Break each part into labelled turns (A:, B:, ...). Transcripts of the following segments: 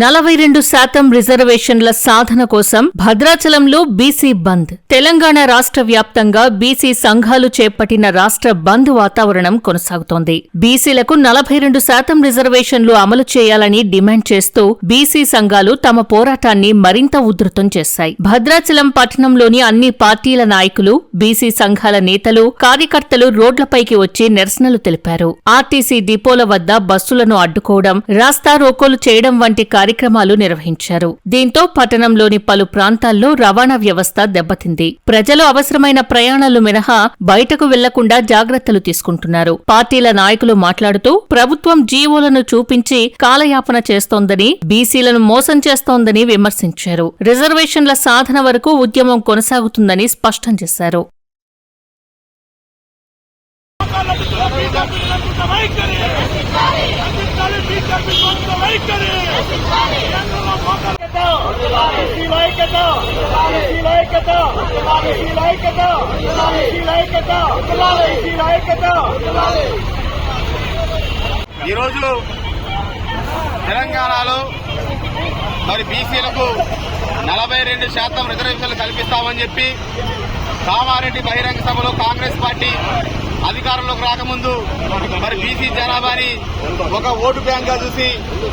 A: నలభై రెండు శాతం రిజర్వేషన్ల సాధన కోసం భద్రాచలంలో బీసీ బంద్. తెలంగాణ రాష్ట్ర వ్యాప్తంగా బీసీ సంఘాలు చేపట్టిన రాష్ట్ర బంద్ వాతావరణం కొనసాగుతోంది. బీసీలకు నలభై రెండు శాతం రిజర్వేషన్లు అమలు చేయాలని డిమాండ్ చేస్తూ బీసీ సంఘాలు తమ పోరాటాన్ని మరింత ఉధృతం చేశాయి. భద్రాచలం పట్టణంలోని అన్ని పార్టీల నాయకులు బీసీ సంఘాల నేతలు కార్యకర్తలు రోడ్లపైకి వచ్చి నిరసనలు తెలిపారు. ఆర్టీసీ డిపోల వద్ద బస్సులను అడ్డుకోవడం రాస్తా రోకోలు చేయడం వంటి కార్యక్రమాలు నిర్వహించారు దీంతో పట్టణంలోని పలు ప్రాంతాల్లో రవాణా వ్యవస్థ దెబ్బతింది ప్రజలు అవసరమైన ప్రయాణాలు మినహా బయటకు వెళ్ళకుండా జాగ్రత్తలు తీసుకుంటున్నారు పార్టీల నాయకులు మాట్లాడుతూ ప్రభుత్వం జీవోలను చూపించి కాలయాపన చేస్తోందని బీసీలను మోసం చేస్తోందని విమర్శించారు రిజర్వేషన్ల సాధన వరకు ఉద్యమం కొనసాగుతుందని స్పష్టం చేశారు
B: వైఖరి
C: ఈరోజు తెలంగాణలో మరి బీసీలకు నలభై రెండు శాతం రిజర్వేషన్లు కల్పిస్తామని చెప్పి కామారెడ్డి బహిరంగ సభలో కాంగ్రెస్ పార్టీ అధికారంలోకి రాకముందు మరి బీసీ జనాభాని ఒక ఓటు బ్యాంక్గా చూసి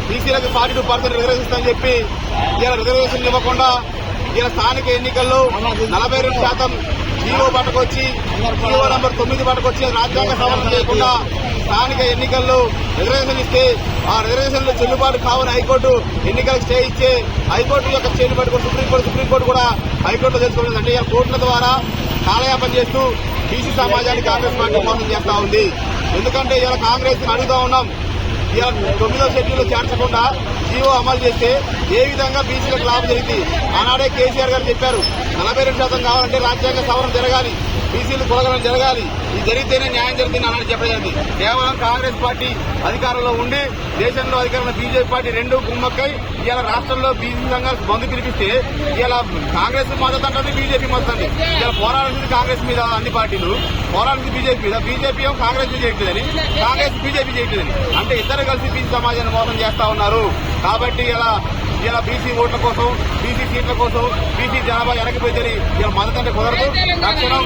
C: బీసీలకు ఫార్టీ టూ పర్సెంట్ రిజర్వేషన్ చెప్పి ఇలా రిజర్వేషన్ ఇవ్వకుండా ఇలా స్థానిక ఎన్నికల్లో నలభై రెండు శాతం జీవో పట్టుకొచ్చి జీవో నంబర్ తొమ్మిది పట్టుకొచ్చి రాజ్యాంగ సవరణ చేయకుండా స్థానిక ఎన్నికల్లో రిజర్వేషన్ ఇస్తే ఆ రిజర్వేషన్లు చెల్లుబాటు కావని హైకోర్టు ఎన్నికలకు స్టే ఇచ్చే హైకోర్టు యొక్క చెల్లుబాటు పట్టుకుని సుప్రీంకోర్టు సుప్రీంకోర్టు కూడా హైకోర్టులో తెలుసుకోవడం అంటే కోర్టుల ద్వారా కాలయాపన చేస్తూ బీసీ సమాజాన్ని కాంగ్రెస్ పార్టీ మోసం చేస్తా ఉంది. ఎందుకంటే ఇలా కాంగ్రెస్ అడుగుతా ఉన్నాం తొమ్మిదో షెడ్యూల్ చేర్చకుండా జీవో అమలు చేస్తే ఏ విధంగా బీసీలకు లాభం జరిగింది ఆనాడే కేసీఆర్ గారు చెప్పారు నలభై రెండు శాతం కావాలంటే రాజ్యాంగ సవరణ జరగాలి. బీసీలు కులగడం జరగాలి. ఇది జరిగితేనే న్యాయం జరుగుతుంది అన్నది చెప్పడం కేవలం కాంగ్రెస్ పార్టీ అధికారంలో ఉండి దేశంలో అధికారంలో బీజేపీ పార్టీ రెండు గుమ్మక్కై ఇలా రాష్ట్రంలో బీసీ సంఘాలు బంద్ పిలిపిస్తే ఇలా కాంగ్రెస్ మద్దతు అంటుంది బీజేపీ మద్దతు అండి ఇలా పోరాడాల్సింది కాంగ్రెస్ మీద అన్ని పార్టీలు. పోరాడింది బీజేపీ మీద. బీజేపీ కాంగ్రెస్ చేయట్లేదని కాంగ్రెస్ బీజేపీ చేయట్లేదని. అంటే ఇద్దరు కలిసి బీసీ సమాజాన్ని మోసం చేస్తా ఉన్నారు. కాబట్టి ఇలా ఇలా బీసీ ఓట్ల కోసం బీసీ సీట్ల కోసం బీసీ జనాభా వెనకపోతే ఇలా మద్దతు అంటే కుదరదు. తక్షణం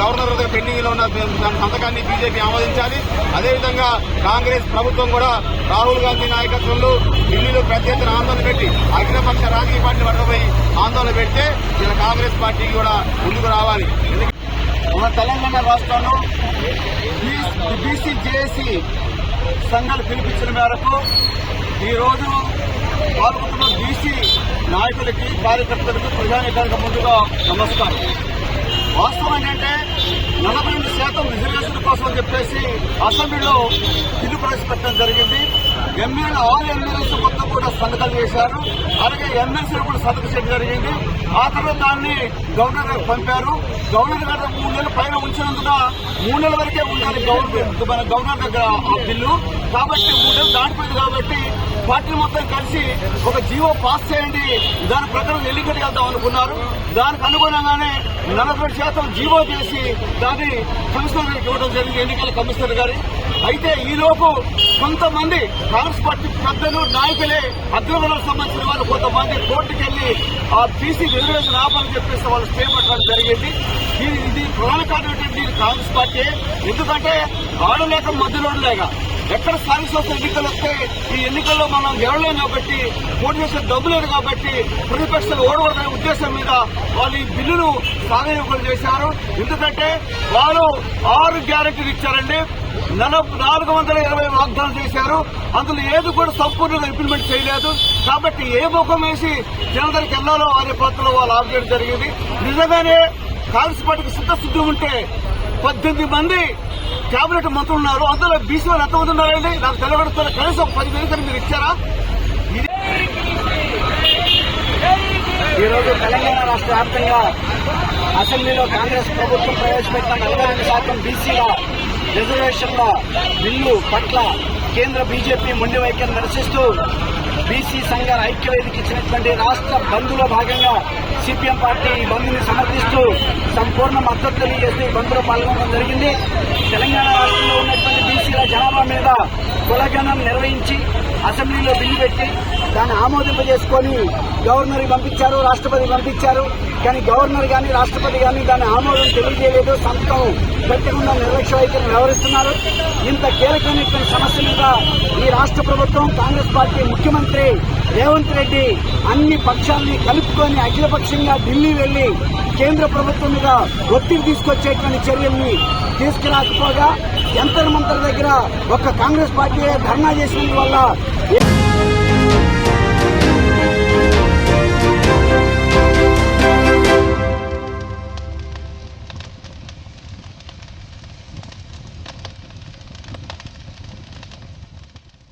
C: గవర్నర్ దగ్గర పెండింగ్లో ఉన్న దాని సంతకాన్ని బీజేపీ ఆమోదించాలి. అదేవిధంగా కాంగ్రెస్ ప్రభుత్వం కూడా రాహుల్ గాంధీ నాయకత్వంలో ఢిల్లీలో పెద్ద ఎత్తున ఆందోళన పెట్టి అఖిలపక్ష రాజకీయ పార్టీ పట్టుకుపోయి ఆందోళన పెడితే ఇలా కాంగ్రెస్ పార్టీకి కూడా ముందుకు రావాలి. మన తెలంగాణ రాష్ట్రంలో బీసీ జేఏసీ సంఘాలు పిలిపించిన మేరకు ఈరోజు పాల్గొంటున్న బీసీ నాయకులకి కార్యకర్తలకు ప్రజానీకానికి ముందుగా నమస్కారం. వాస్తవం ఏంటంటే నలభై రెండు శాతం రిజర్వేషన్ కోసం చెప్పేసి అసెంబ్లీలో బిల్లు ప్రవేశపెట్టడం జరిగింది. ఎమ్మెల్యే ఆరు ఎమ్మెల్యేస్ మొత్తం కూడా సంతకాలు చేశారు. అలాగే ఎమ్మెల్సీలు కూడా సంతకం చేయడం జరిగింది. ఆ తర్వాత దాన్ని గవర్నర్ గారికి పంపారు. గవర్నర్ గారు మూడు నెలల పైన ఉంచినందున మూడు నెలల వరకే ఉండాలి గవర్నర్ మన గవర్నర్ దగ్గర ఆ బిల్లు. కాబట్టి మూడు నెలలు దాటిపోయింది కాబట్టి పార్టీ మొత్తం కలిసి ఒక జీవో పాస్ చేయండి. దాని ప్రకారం ఎన్నికలు వెళ్దాం అనుకున్నారు. దానికి అనుగుణంగానే నలభై శాతం జీవో చేసి దాన్ని కమిషనర్ గారికి ఇవ్వడం జరిగింది. ఎన్నికల కమిషనర్ గారి. అయితే ఈలోపు కొంతమంది కాంగ్రెస్ పార్టీ పెద్దలు నాయకులే అగ్రవర్ణాలకు సంబంధించిన వాళ్ళు కొంతమంది కోర్టుకు వెళ్ళి ఆ బీసీ రిజర్వేషన్ ఆపాలని చెప్పేసి వాళ్ళు స్టే పట్టడం జరిగింది. ఇది ఇది ప్రధాన కారణం ఏంటంటే కాంగ్రెస్ పార్టీ ఎందుకంటే ఆడలేక మధ్యలో ఎక్కడ స్థానిక సంస్థ ఎన్నికలు వస్తే ఈ ఎన్నికల్లో మనం గెలవలేము కాబట్టి పోటీ చేసే డబ్బు లేదు కాబట్టి ప్రతిపక్షాలు ఓడగొడదనే ఉద్దేశం మీద వాళ్ళు ఈ బిల్లును సాగనివ్వకుండా చేశారు. ఎందుకంటే వాళ్ళు ఆరు గ్యారెంటీలు ఇచ్చారండి. నాలుగు వందల ఇరవై వాగ్దానం చేశారు. అందులో ఏది కూడా సంపూర్ణంగా ఇంప్లిమెంట్ చేయలేదు. కాబట్టి ఏ ముఖం వేసి జనదరికి వెళ్ళాలో అనే పత్రంలో వాళ్ళు ఆఫ్ జరిగింది. నిజంగానే కాంగ్రెస్ పార్టీకి సిద్ధశుద్ధి ఉంటే పద్దెనిమిది మంది కేబినెట్ మంత్రులు ఉన్నారు. అందులో బీసీ వాళ్ళు ఎంతమంది ఉన్నారండి నాకు తెలవడుతున్న కనీసం పది మంది మీరు ఇచ్చారా?
D: ఈరోజు తెలంగాణ రాష్ట్ర వ్యాప్తంగా అసెంబ్లీలో కాంగ్రెస్ ప్రభుత్వం ప్రవేశపెట్టిన నలభై రెండు శాతం బీసీల రిజర్వేషన్ల బిల్లు పట్ల కేంద్ర బీజేపీ మొండి వైఖరి నిరసిస్తూ బీసీ సంఘాల ఐక్యవేదిక ఇచ్చినటువంటి రాష్ట్ర బంద్లో భాగంగా సిపిఎం పార్టీ ఈ బంద్ని సమర్థిస్తూ సంపూర్ణ మద్దతు తెలియజేస్తూ ఈ బంద్లో పాల్గొనడం జరిగింది. తెలంగాణ రాష్ట్రంలో ఉన్నటువంటి బీసీల జనాభా మీద కులగణం నిర్వహించి అసెంబ్లీలో బిల్లు పెట్టి దాన్ని ఆమోదింపజేసుకొని గవర్నర్కి పంపించారు రాష్ట్రపతి పంపించారు. కానీ గవర్నర్ కానీ రాష్ట్రపతి కానీ దాని ఆమోదం తెలియజేయలేదు. సంతకం పెట్టకుండా నిర్లక్ష్య వైఖరి వ్యవహరిస్తున్నారు ఇంత కీలకమైనటువంటి సమస్య మీద ఈ రాష్ట్ర ప్రభుత్వం కాంగ్రెస్ పార్టీ ముఖ్యమంత్రి రేవంత్ రెడ్డి అన్ని పక్షాల్ని కలుపుకొని అఖిలపక్షంగా ఢిల్లీ వెళ్ళి కేంద్ర ప్రభుత్వం మీద ఒత్తిడి తీసుకొచ్చేటువంటి చర్యల్ని తీసుకురాకపోగా జంతర్ దగ్గర ఒక్క కాంగ్రెస్ పార్టీ ధర్నా చేసినందువల్ల వల్ల